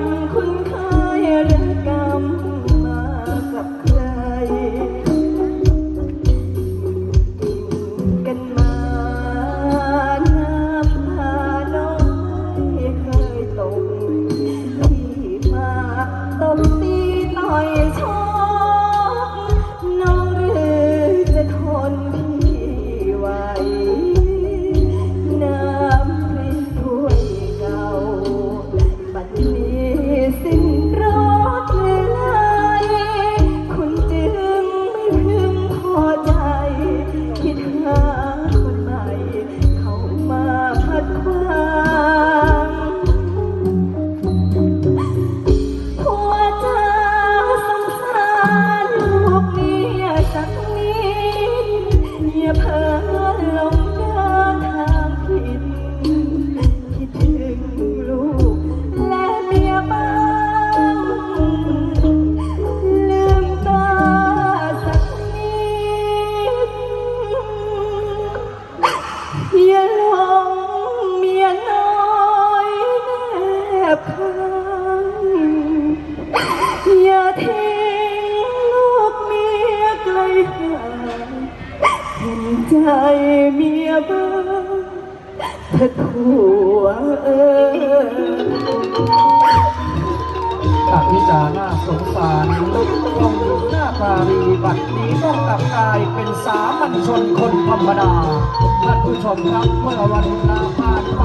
ำคุ ใจเมียบ้างเธอทั่วเอออภิจาน้าสงสารลุกยู่หน้าตารีบัดนี้ต้องกลับกายเป็นสามัญชนคนธรรมดาท่านผู้ชมครับเมื่อวันลาผ่านไป